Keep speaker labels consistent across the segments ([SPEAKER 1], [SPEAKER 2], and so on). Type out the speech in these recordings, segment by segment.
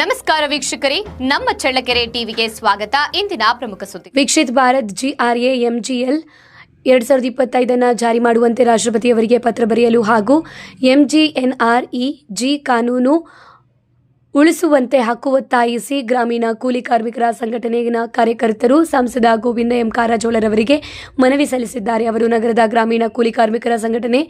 [SPEAKER 1] ನಮಸ್ಕಾರ ವೀಕ್ಷಕರೇ ನಮ್ಮ ಚಳ್ಳಕೆರೆ ಟಿವಿಗೆ ಸ್ವಾಗತ ಇಂದಿನ ಪ್ರಮುಖ ಸುದ್ದಿ
[SPEAKER 2] ವೀಕ್ಷಿತ್ ಭಾರತ್ ಜಿಆರ್ಎ ಎಂಜಿಎಲ್ ಎರಡ್ ಸಾವಿರದ ಇಪ್ಪತ್ತೈದನ್ನು ಜಾರಿ ಮಾಡುವಂತೆ ರಾಷ್ಟ್ರಪತಿಯವರಿಗೆ ಪತ್ರ ಬರೆಯಲು ಹಾಗೂ ಎಂಜಿಎನ್ಆರ್ಇ ಜಿ ಕಾನೂನು ಉಳಿಸುವಂತೆ ಹಕ್ಕು ಒತ್ತಾಯಿಸಿ ಗ್ರಾಮೀಣ ಕೂಲಿ ಕಾರ್ಮಿಕರ ಸಂಘಟನೆಯ ಕಾರ್ಯಕರ್ತರು ಸಂಸದ ಗೋವಿಂದ ಎಂ ಕಾರಜೋಳರವರಿಗೆ ಮನವಿ ಸಲ್ಲಿಸಿದ್ದಾರೆ ಅವರು ನಗರದ ಗ್ರಾಮೀಣ ಕೂಲಿ ಕಾರ್ಮಿಕರ ಸಂಘಟನೆ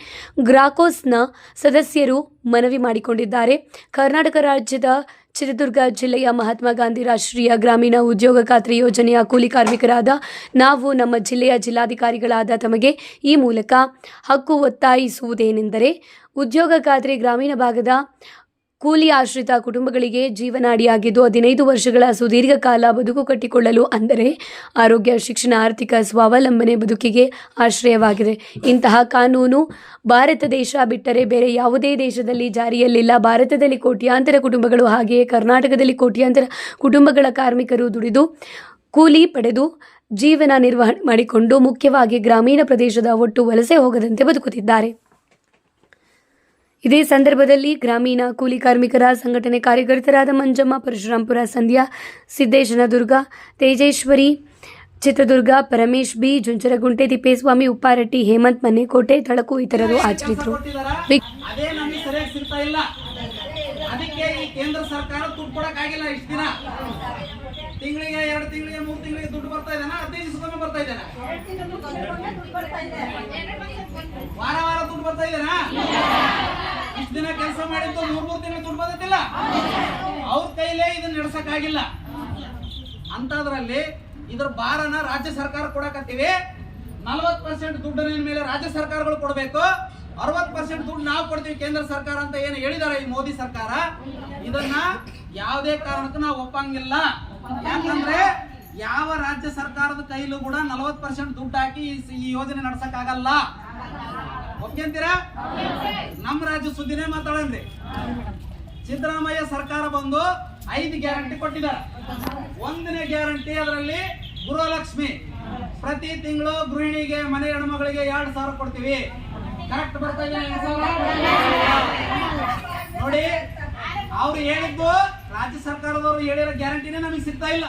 [SPEAKER 2] ಗ್ರಾಕೋಸ್ನ ಸದಸ್ಯರು ಮನವಿ ಮಾಡಿಕೊಂಡಿದ್ದಾರೆ ಕರ್ನಾಟಕ ರಾಜ್ಯದ ಚಿತ್ರದುರ್ಗ ಜಿಲ್ಲೆಯ ಮಹಾತ್ಮ ಗಾಂಧಿ ರಾಷ್ಟ್ರೀಯ ಗ್ರಾಮೀಣ ಉದ್ಯೋಗ ಖಾತ್ರಿ ಯೋಜನೆಯ ಕೂಲಿ ಕಾರ್ಮಿಕರಾದ ನಾವು ನಮ್ಮ ಜಿಲ್ಲೆಯ ಜಿಲ್ಲಾಧಿಕಾರಿಗಳಾದ ತಮಗೆ ಈ ಮೂಲಕ ಹಕ್ಕು ಒತ್ತಾಯಿಸುವುದೇನೆಂದರೆ ಉದ್ಯೋಗ ಖಾತ್ರಿ ಗ್ರಾಮೀಣ ಭಾಗದ ಕೂಲಿ ಆಶ್ರಿತ ಕುಟುಂಬಗಳಿಗೆ ಜೀವನಾಡಿಯಾಗಿದ್ದು ಹದಿನೈದು ವರ್ಷಗಳ ಸುದೀರ್ಘ ಕಾಲ ಬದುಕು ಕಟ್ಟಿಕೊಳ್ಳಲು ಅಂದರೆ ಆರೋಗ್ಯ ಶಿಕ್ಷಣ ಆರ್ಥಿಕ ಸ್ವಾವಲಂಬನೆ ಬದುಕಿಗೆ ಆಶ್ರಯವಾಗಿದೆ ಇಂತಹ ಕಾನೂನು ಭಾರತ ದೇಶ ಬಿಟ್ಟರೆ ಬೇರೆ ಯಾವುದೇ ದೇಶದಲ್ಲಿ ಜಾರಿಯಲ್ಲಿಲ್ಲ ಭಾರತದಲ್ಲಿ ಕೋಟ್ಯಾಂತರ ಕುಟುಂಬಗಳು ಹಾಗೆಯೇ ಕರ್ನಾಟಕದಲ್ಲಿ ಕೋಟ್ಯಾಂತರ ಕುಟುಂಬಗಳ ಕಾರ್ಮಿಕರು ದುಡಿದು ಕೂಲಿ ಪಡೆದು ಜೀವನ ನಿರ್ವಹಣೆ ಮಾಡಿಕೊಂಡು ಮುಖ್ಯವಾಗಿ ಗ್ರಾಮೀಣ ಪ್ರದೇಶದ ಒಟ್ಟು ವಲಸೆ ಹೋಗದಂತೆ ಬದುಕುತ್ತಿದ್ದಾರೆ ಇದೇ ಸಂದರ್ಭದಲ್ಲಿ ಗ್ರಾಮೀಣ ಕೂಲಿ ಕಾರ್ಮಿಕರ ಸಂಘಟನೆ ಕಾರ್ಯಕರ್ತರಾದ ಮಂಜಮ್ಮ ಪರಶುರಾಂಪುರ ಸಂಧ್ಯಾ ಸಿದ್ದೇಶನದುರ್ಗ ತೇಜೇಶ್ವರಿ ಚಿತ್ರದುರ್ಗ ಪರಮೇಶ್ ಬಿ ಜುಂಚರಗುಂಟೆ ತಿಪ್ಪೇಸ್ವಾಮಿ ಉಪ್ಪಾರಟ್ಟಿ ಹೇಮಂತ್ ಮನೆಕೋಟೆ ತಳಕು ಇತರರು ಆಚರಿಸಿದರು
[SPEAKER 3] ಅದಕ್ಕೆ ಈ ಕೇಂದ್ರ ಸರ್ಕಾರ ದುಡ್ಡು ಕೊಡಕ್ಕಾಗಿಲ್ಲ ಇಷ್ಟು ದಿನ ತಿಂಗಳಿಗೆ ಎರಡು ತಿಂಗಳಿಗೆ ಮೂರು ತಿಂಗಳಿಗೆ ದುಡ್ಡು ಬರ್ತಾ ಇದ್ದಾನ ಹದಿನೈದು ದಿವಸಕ್ಕೊಮ್ಮೆ ಬರ್ತಾ ಇದ್ದಾನ ವಾರ ವಾರ ದುಡ್ಡು ಬರ್ತಾ ಇದ್ದಾನಾ ಕೆಲಸ ಮಾಡಿದ್ದು ಮೂರ್ ಮೂರ್ ತಿಂಗಳು ದುಡ್ಡು ಅವ್ರ ಕೈಲೇ ಇದನ್ನ ನಡೆಸಕ್ಕಾಗಿಲ್ಲ ಅಂತದ್ರಲ್ಲಿ ಇದ್ರ ಭಾರನ ರಾಜ್ಯ ಸರ್ಕಾರ ಕೊಡಕತ್ತೀವಿ ನಲ್ವತ್ ಪರ್ಸೆಂಟ್ ದುಡ್ಡು ಮೇಲೆ ರಾಜ್ಯ ಸರ್ಕಾರಗಳು ಕೊಡಬೇಕು ಅರವತ್ ಪರ್ಸೆಂಟ್ ದುಡ್ಡು ನಾವು ಕೊಡ್ತೀವಿ ಕೇಂದ್ರ ಸರ್ಕಾರ ಅಂತ ಏನು ಹೇಳಿದಾರೆ ಈ ಮೋದಿ ಸರ್ಕಾರ ಇದನ್ನ ಯಾವುದೇ ಕಾರಣಕ್ಕೂ ನಾವು ಒಪ್ಪಂಗಿಲ್ಲ ಯಾಕಂದ್ರೆ ಯಾವ ರಾಜ್ಯ ಸರ್ಕಾರದ ಕೈಲೂ ಕೂಡ ನಲ್ವತ್ ಪರ್ಸೆಂಟ್ ದುಡ್ಡು ಹಾಕಿ ಈ ಯೋಜನೆ ಆಗಲ್ಲ ಒಪ್ಕೊಂತೀರಾ ನಮ್ಮ ರಾಜ್ಯ ಸುದ್ದಿನೇ ಮಾತಾಡಂದ್ರಿ ಸಿದ್ದರಾಮಯ್ಯ ಸರ್ಕಾರ ಬಂದು ಐದು ಗ್ಯಾರಂಟಿ ಕೊಟ್ಟಿದ್ದಾರೆ ಒಂದನೇ ಗ್ಯಾರಂಟಿ ಅದರಲ್ಲಿ ಗೃಹಲಕ್ಷ್ಮಿ ಪ್ರತಿ ತಿಂಗಳು ಗೃಹಿಣಿಗೆ ಮನೆ ಹೆಣ್ಮಗಳಿಗೆ ಎರಡು ಸಾವಿರ ಕೊಡ್ತೀವಿ ಕರೆಕ್ಟ್ ಬರ್ತಾ ನೋಡಿ ಅವ್ರು ಹೇಳಿದ್ದು ರಾಜ್ಯ ಸರ್ಕಾರದವರು ಹೇಳಿರೋ ಗ್ಯಾರಂಟಿನೇ ನಮಗೆ ಸಿಗ್ತಾ ಇಲ್ಲ